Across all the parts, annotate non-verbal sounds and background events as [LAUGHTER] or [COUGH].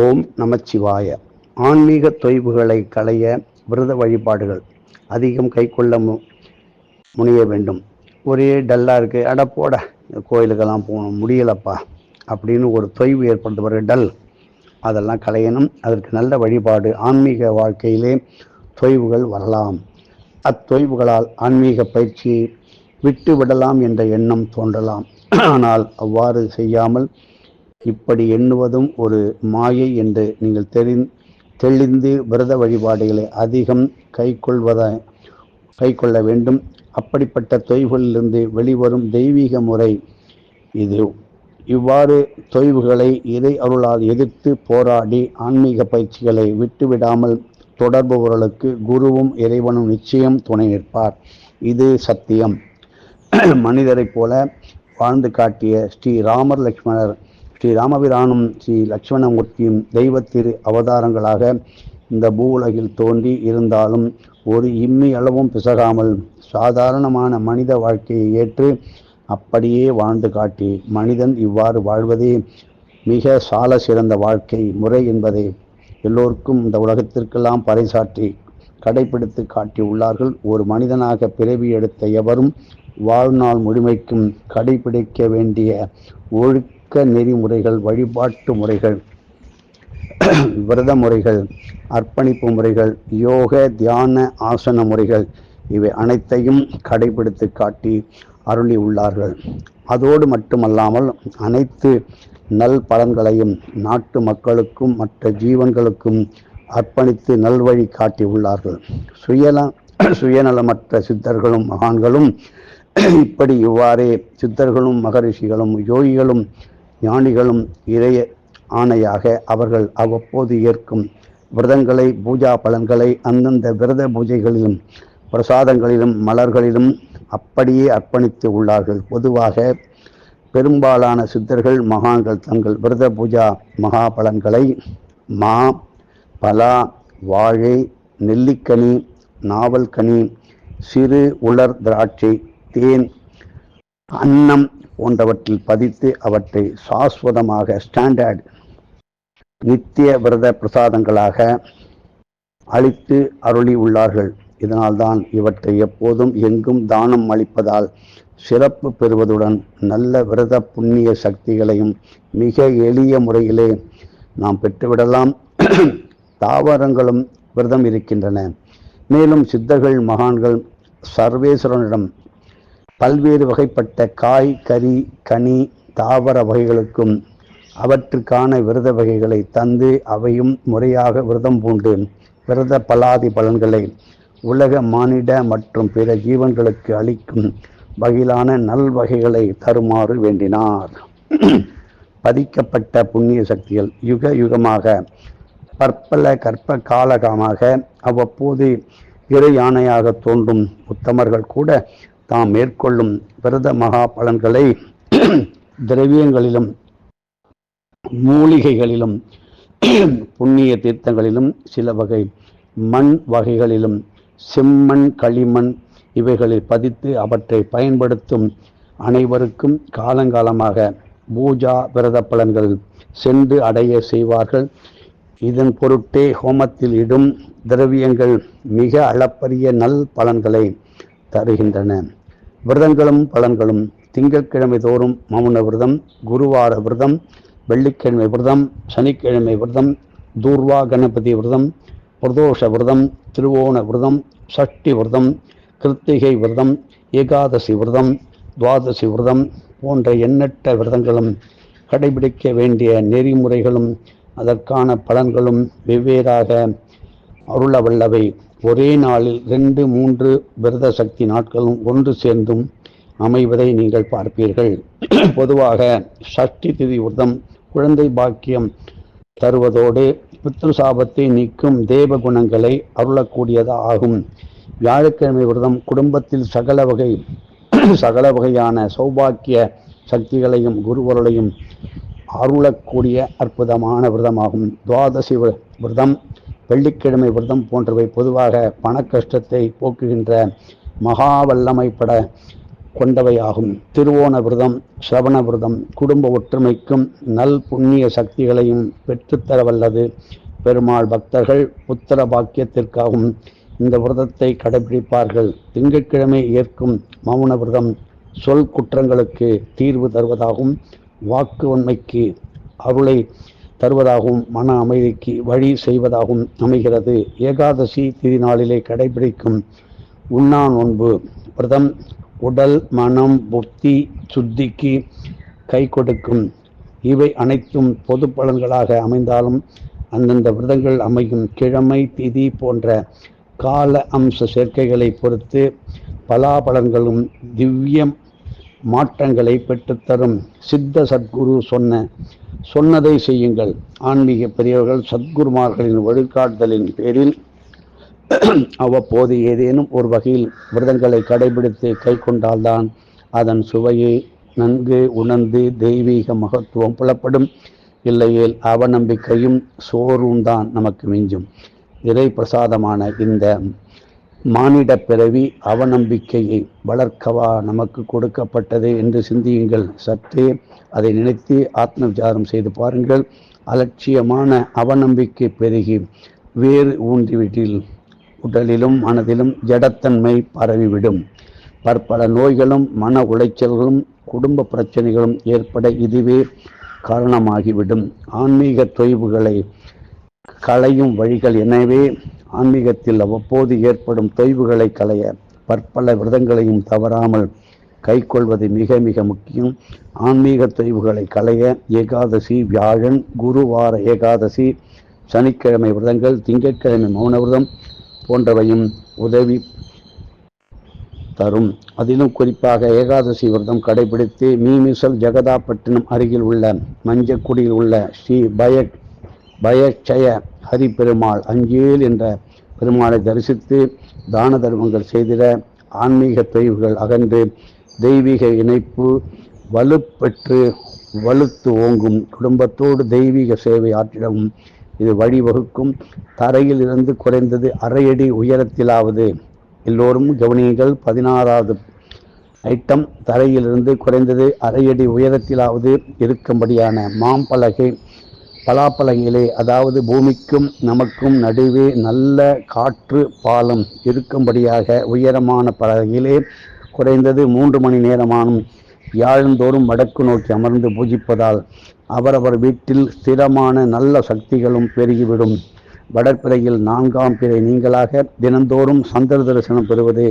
ஓம் நமச்சிவாய. ஆன்மீக தொய்வுகளை களைய விரத வழிபாடுகள் அதிகம் கைக்கொள்ள மு முனைய வேண்டும். ஒரே டல்லாக இருக்குது அட போட கோயிலுக்கெல்லாம் போகணும். முடியலப்பா. அப்படின்னு ஒரு தொய்வு ஏற்படுத்த பிறகு டல். அதெல்லாம் களையணும். அதற்கு நல்ல வழிபாடு. ஆன்மீக வாழ்க்கையிலே தொய்வுகள் வரலாம். அத்தொய்வுகளால் ஆன்மீக பயிற்சியை விட்டு விடலாம் என்ற எண்ணம் தோன்றலாம். ஆனால் அவ்வாறு செய்யாமல் இப்படி எண்ணுவதும் ஒரு மாயை என்று நீங்கள் தெரி தெளிந்து விரத வழிபாடுகளை அதிகம் கைக்கொள்வத கைக்கொள்ள வேண்டும். அப்படிப்பட்ட தொய்வுகளிலிருந்து வெளிவரும் தெய்வீக முறை இது. இவ்வாறு தொய்வுகளை இறை அருளால் எதிர்த்து போராடி ஆன்மீக பயிற்சிகளை விட்டுவிடாமல் தொடர்பவர்களுக்கு குருவும் இறைவனும் நிச்சயம் துணை நிற்பார். இது சத்தியம். மனிதரைப் போல வாழ்ந்து காட்டிய ஸ்ரீ ராமர் லக்ஷ்மணர் ஸ்ரீ ராமபிரானும் ஸ்ரீ லட்சுமணமூர்த்தியும் தெய்வத்திரு அவதாரங்களாக இந்த பூவுலகில் தோன்றி இருந்தாலும் ஒரு இம்மி அளவும் பிசகாமல் சாதாரணமான மனித வாழ்க்கையை ஏற்று அப்படியே வாழ்ந்து காட்டி மனிதன் இவ்வாறு வாழ்வதே மிக சால சிறந்த வாழ்க்கை முறை என்பதை எல்லோருக்கும் இந்த உலகத்திற்கெல்லாம் பறைசாற்றி கடைபிடித்து காட்டியுள்ளார்கள் ஒரு மனிதனாக பிறவி எடுத்த எவரும் வாழ்நாள் முழுமைக்கும் கடைபிடிக்க வேண்டிய ஒழுக்க நெறிமுறைகள் வழிபாட்டு முறைகள் [CLEARS THROAT] விரத முறைகள் அர்ப்பணிப்பு முறைகள் யோக தியான ஆசன முறைகள் இவை அனைத்தையும் கடைபிடித்து காட்டி அருளி உள்ளார்கள். அதோடு மட்டுமல்லாமல் அனைத்து நல் பலன்களையும் நாட்டு மக்களுக்கும் மற்ற ஜீவன்களுக்கும் அர்ப்பணித்து நல்வழி காட்டி உள்ளார்கள். சுயல [CLEARS THROAT] சுயநலமற்ற சித்தர்களும் மகான்களும் [CLEARS THROAT] இப்படி இவ்வாறே சித்தர்களும் மகரிஷிகளும் யோகிகளும் ஞானிகளும் இறைய ஆணையாக அவர்கள் அவ்வப்போது ஏற்கும் விரதங்களை பூஜா பலன்களை அந்தந்த விரத பூஜைகளிலும் பிரசாதங்களிலும் மலர்களிலும் அப்படியே அர்ப்பணித்து உள்ளார்கள். பொதுவாக பெரும்பாலான சித்தர்கள் மகான்கள் தங்கள் விரத பூஜா மகா பலன்களை மா பலா வாழை நெல்லிக்கனி நாவல்கனி சிறு உலர் திராட்சை தேன் அன்னம் போன்றவற்றில் பதித்து அவற்றை சாஸ்வதமாக ஸ்டாண்டர்ட் நித்திய விரத பிரசாதங்களாக அளித்து அருளி உள்ளார்கள். இதனால்தான் இவற்றை எப்போதும் எங்கும் தானம் அளிப்பதால் சிறப்பு பெறுவதுடன் நல்ல விரத புண்ணிய சக்திகளையும் மிக எளிய முறையிலே நாம் பெற்றுவிடலாம். தாவரங்களும் விரதம் இருக்கின்றன. மேலும் சித்தர்கள் மகான்கள் சர்வேஸ்வரனிடம் பல்வேறு வகைப்பட்ட காய் கறி கனி தாவர வகைகளுக்கும் அவற்றுக்கான விரத வகைகளை தந்து அவையும் முறையாக விரதம் பூண்டு விரத பலாதி பலன்களை உலக மானிட மற்றும் பிற ஜீவன்களுக்கு அளிக்கும் வகையிலான நல்வகைகளை தருமாறு வேண்டினார். பதிக்கப்பட்ட புண்ணிய சக்திகள் யுக யுகமாக பற்பல கற்ப காலகமாக அவ்வப்போது இறை யானையாக தோன்றும் உத்தமர்கள் கூட தாம் மேற்கொள்ளும் விரத மகா பலன்களை [CLEARS THROAT] திரவியங்களிலும் மூலிகைகளிலும் [CLEARS THROAT] புண்ணிய தீர்த்தங்களிலும் சில வகை மண் வகைகளிலும் செம்மண் களிமண் இவைகளில் பதித்து அவற்றை பயன்படுத்தும் அனைவருக்கும் காலங்காலமாக பூஜா விரத பலன்கள் சென்று அடைய செய்வார்கள். இதன் பொருட்டே ஹோமத்தில் இடும் திரவியங்கள் மிக அளப்பரிய நல் பலன்களை தருகின்றன. விரதங்களும் பலன்களும். திங்கட்கிழமை தோறும் மௌன விரதம் குருவார விரதம் வெள்ளிக்கிழமை விரதம் சனிக்கிழமை விரதம் தூர்வா கணபதி விரதம் பிரதோஷ விரதம் திருவோண விரதம் சஷ்டி விரதம் கிருத்திகை விரதம் ஏகாதசி விரதம் துவாதசி விரதம் போன்ற எண்ணற்ற விரதங்களும் கடைபிடிக்க வேண்டிய நெறிமுறைகளும் அதற்கான பலன்களும் வெவ்வேறாக அருள வல்லவை ஒரே நாளில் ரெண்டு மூன்று விரத சக்தி நாட்களும் ஒன்று சேர்ந்தும் அமைவதை நீங்கள் பார்ப்பீர்கள். பொதுவாக சஷ்டி திதி விரதம் குழந்தை பாக்கியம் தருவதோடு பித்ருசாபத்தை நீக்கும் தேவ குணங்களை அருளக்கூடியது ஆகும். வியாழக்கிழமை விரதம் குடும்பத்தில் சகல வகை சகல வகையான சௌபாக்கிய சக்திகளையும் குருவருளையும் அருளக்கூடிய அற்புதமான விரதமாகும். துவாதசி விரதம் வெள்ளிக்கிழமை விரதம் போன்றவை பொதுவாக பண கஷ்டத்தை போக்குகின்ற மகா வல்லமைப்பட கொண்டவையாகும். திருவோண விரதம் சிரவண விரதம் குடும்ப ஒற்றுமைக்கும் நல் புண்ணிய சக்திகளையும் பெற்றுத்தர வல்லது பெருமாள் பக்தர்கள் புத்திர பாக்கியத்திற்காகவும் இந்த விரதத்தை கடைபிடிப்பார்கள். திங்கட்கிழமை ஏற்கும் மௌன விரதம் சொல் குற்றங்களுக்கு தீர்வு தருவதாகவும் வாக்கு உண்மைக்கு அருளை தருவதாகவும் மன அமைதிக்கு வழி செய்வதாகவும் அமைகிறது. ஏகாதசி திருநாளிலே கடைபிடிக்கும் உண்ணா நோன்பு விரதம் உடல் மனம் புத்தி சுத்திக்கு கை கொடுக்கும். இவை அனைத்தும் பொது பலன்களாக அமைந்தாலும் அந்தந்த விரதங்கள் அமையும். கிழமை திதி போன்ற கால அம்ச சேர்க்கைகளை பொறுத்து பலாபலன்களும் திவ்யம் மாற்றங்களை பெற்றுத்தரும். சித்த சத்குரு சொன்ன சொன்னதை செய்யுங்கள். ஆன்மீக பெரியவர்கள் சத்குருமார்களின் வழிகாட்டுதலின் பேரில் [CLEARS THROAT] அவ்வப்போது ஏதேனும் ஒரு வகையில் விரதங்களை கடைபிடித்து கை கொண்டால்தான் அதன் சுவையை நன்கு உணர்ந்து தெய்வீக மகத்துவம் புலப்படும். இல்லையேல் அவநம்பிக்கையும் சோர்வும் தான் நமக்கு மிஞ்சும். இறை பிரசாதமான இந்த மானிட பிறவி அவநம்பிக்கையை வளர்க்கவா நமக்கு கொடுக்கப்பட்டது என்று சிந்தியுங்கள். சற்றே அதை நினைத்து ஆத்ம விசாரம் செய்து பாருங்கள். அலட்சியமான அவநம்பிக்கை பெருகி வேறு ஊன்றிவிட்டில் உடலிலும் மனதிலும் ஜடத்தன்மை பரவிவிடும். பற்பல நோய்களும் மன உளைச்சல்களும் குடும்ப பிரச்சனைகளும் ஏற்பட இதுவே காரணமாகிவிடும். ஆன்மீக தொய்வுகளை களையும் வழிகள் எனவே ஆன்மீகத்தில் அவ்வப்போது ஏற்படும் தொய்வுகளை களைய பற்பல விரதங்களையும் தவறாமல் கைக்கொள்வது மிக மிக முக்கியம். ஆன்மீக தொய்வுகளை களைய ஏகாதசி வியாழன் குருவார ஏகாதசி சனிக்கிழமை விரதங்கள் திங்கட்கிழமை மௌன விரதம் போன்றவையும் உதவி தரும். அதிலும் குறிப்பாக ஏகாதசி விரதம் கடைபிடித்து மீமிசல் ஜெகதாப்பட்டினம் அருகில் உள்ள மஞ்சக்குடியில் உள்ள ஸ்ரீ பய பயச்சய ஹரி பெருமாள் அஞ்சேல் என்ற பெருமாளை தரிசித்து தான தர்மங்கள் செய்திட ஆன்மீக பிரிவுகள் அகன்று தெய்வீக இணைப்பு வலுப்பெற்று வலுத்து ஓங்கும். குடும்பத்தோடு தெய்வீக சேவை ஆற்றிடவும் இது வழிவகுக்கும். தரையில் இருந்து குறைந்தது அரையடி உயரத்திலாவது. எல்லோரும் கவனியங்கள் பதினாறாவது ஐட்டம். தரையிலிருந்து குறைந்தது அரையடி உயரத்திலாவது இருக்கும்படியான மாம்பலகை பலாப்பழங்களே அதாவது பூமிக்கும் நமக்கும் நடுவே நல்ல காற்று பாலம் இருக்கும்படியாக உயரமான பலகையிலே குறைந்தது மூன்று மணி நேரமானும் யாழ்ந்தோறும் வடக்கு நோக்கி அமர்ந்து பூஜிப்பதால் அவரவர் வீட்டில் ஸ்திரமான நல்ல சக்திகளும் பெருகிவிடும். வடற்பிறையில் நான்காம் பிறை நீங்களாக தினந்தோறும் சந்திர தரிசனம் பெறுவது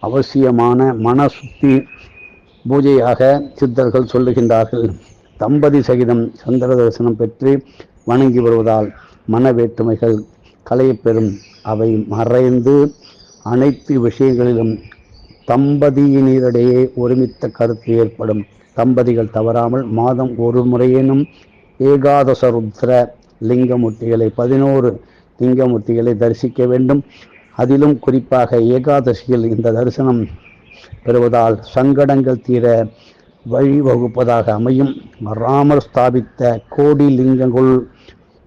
அவசியமான மன சுத்தி பூஜையாக சித்தர்கள் சொல்லுகின்றார்கள். தம்பதி சகிதம் சந்திர தரிசனம் பெற்று வணங்கி வருவதால் மன வேற்றுமைகள் களையப்பெறும். அவை மறைந்து அனைத்து விஷயங்களிலும் தம்பதியினரிடையே ஒருமித்த கருத்து ஏற்படும். தம்பதிகள் தவறாமல் மாதம் ஒரு முறையேனும் ஏகாதச ருத்ர லிங்கமூர்த்திகளை பதினோரு லிங்கமூர்த்திகளை தரிசிக்க வேண்டும். அதிலும் குறிப்பாக ஏகாதசியில் இந்த தரிசனம் பெறுவதால் சங்கடங்கள் தீர வழிவகுப்பதாக அமையும். ராமர் ஸ்தாபித்த கோடி லிங்கங்கள்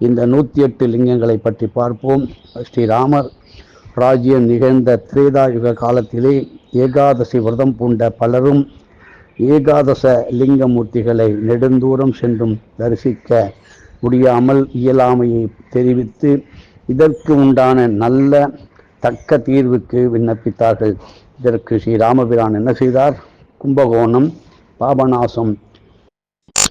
இந்த நூற்றி எட்டு லிங்கங்களை பற்றி பார்ப்போம். ஸ்ரீராமர் ராஜ்யம் நிகழ்ந்த திரேதாயுக காலத்திலே ஏகாதசி விரதம் பூண்ட பலரும் ஏகாதச லிங்கமூர்த்திகளை நெடுந்தூரம் சென்றும் தரிசிக்க முடியாமல் இயலாமையை தெரிவித்து இதற்கு உண்டான நல்ல தக்க தீர்வுக்கு விண்ணப்பித்தார்கள். இதற்கு ஸ்ரீராமபிரான் என்ன செய்தார்? கும்பகோணம் பாபநாசம்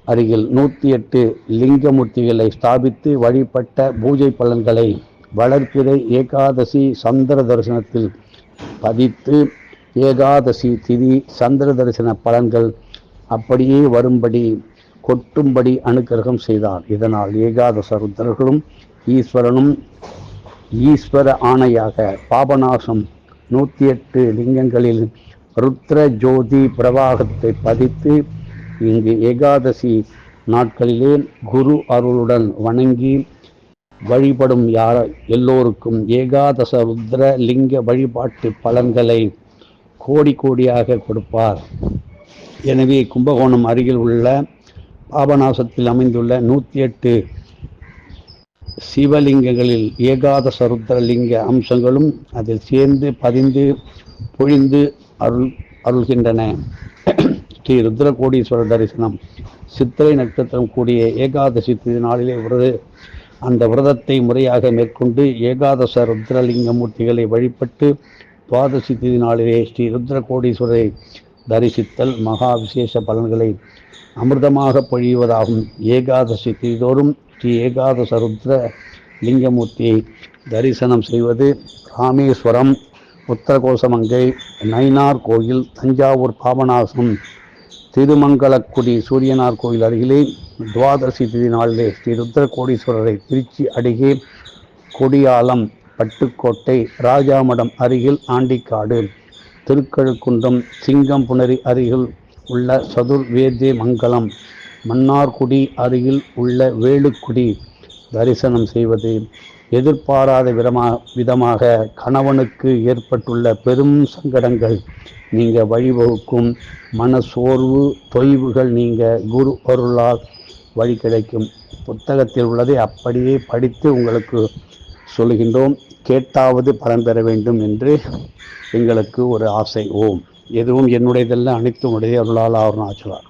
அருகில் நூற்றி எட்டு லிங்கமூர்த்திகளை ஸ்தாபித்து வழிபட்ட பூஜை பலன்களை வளர்ப்பிறை ஏகாதசி சந்திர தரிசனத்தில் பதித்து ஏகாதசி திதி சந்திர தரிசன பலன்கள் அப்படியே வரும்படி கொட்டும்படி அனுக்கிரகம் செய்தார். இதனால் ஏகாதச ருத்ரர்களும் ஈஸ்வரனும் ஈஸ்வர ஆணையாக பாபநாசம் நூற்றி எட்டு லிங்கங்களில் ருத்ர ஜோதி பிரவாகத்தை பதித்து இங்கு ஏகாதசி நாட்களிலே குரு அருளுடன் வணங்கி வழிபடும் யார் எல்லோருக்கும் ஏகாதச ருத்ர லிங்க வழிபாட்டு பலன்களை கோடி கோடியாக கொடுப்பார். எனவே கும்பகோணம் அருகில் உள்ள பாபநாசத்தில் அமைந்துள்ள நூற்றி எட்டு சிவலிங்கங்களில் ஏகாதச ருத்ரலிங்க அம்சங்களும் அதில் சேர்ந்து பதிந்து பொழிந்து அருள் அருள்கின்றன. ஸ்ரீ ருத்ரகோடீஸ்வரர் தரிசனம். சித்திரை நட்சத்திரம் கூடிய ஏகாதசி நாளிலே விரது அந்த விரதத்தை முறையாக மேற்கொண்டு ஏகாதச ருத்ரலிங்கமூர்த்திகளை வழிபட்டு துவாதசி திதி நாளிலே ஸ்ரீ ருத்ரகோடீஸ்வரரை தரிசித்தல் மகா விசேஷ பலன்களை அமிர்தமாக பொழிவதாகும். ஏகாதசி திதிதோறும் ஸ்ரீ ஏகாதச ருத்ர லிங்கமூர்த்தியை தரிசனம் செய்வது ராமேஸ்வரம். உத்தரகோசமங்கை நயினார் கோயில் தஞ்சாவூர் பாபநாசம் திருமங்கலக்குடி சூரியனார் கோயில் அருகிலே துவாதசி திதி நாளிலே ஸ்ரீ ருத்ரகோடீஸ்வரரை திருச்சி அருகே கொடியாலம் பட்டுக்கோட்டை ராஜாமடம் அருகில் ஆண்டிக்காடு திருக்கழுக்குன்றம் சிங்கம் புணரி அருகில் உள்ள சதுர்வேதே மங்கலம் மன்னார்குடி அருகில் உள்ள வேலுக்குடி தரிசனம் செய்வது எதிர்பாராத விதமா விதமாக கணவனுக்கு ஏற்பட்டுள்ள பெரும் சங்கடங்கள். நீங்கள் வழிவகுக்கும் மனசோர்வு தொய்வுகள் நீங்கள் குரு அருளால் வழி கிடைக்கும். புத்தகத்தில் உள்ளதை அப்படியே படித்து உங்களுக்கு சொல்கின்றோம் கேட்டாவது பலன் பெற வேண்டும் என்று எங்களுக்கு ஒரு ஆசை. ஓம். எதுவும் என்னுடையதல்ல அனைத்தும் உடைய அருளால் ஆவரணாச்சுவார்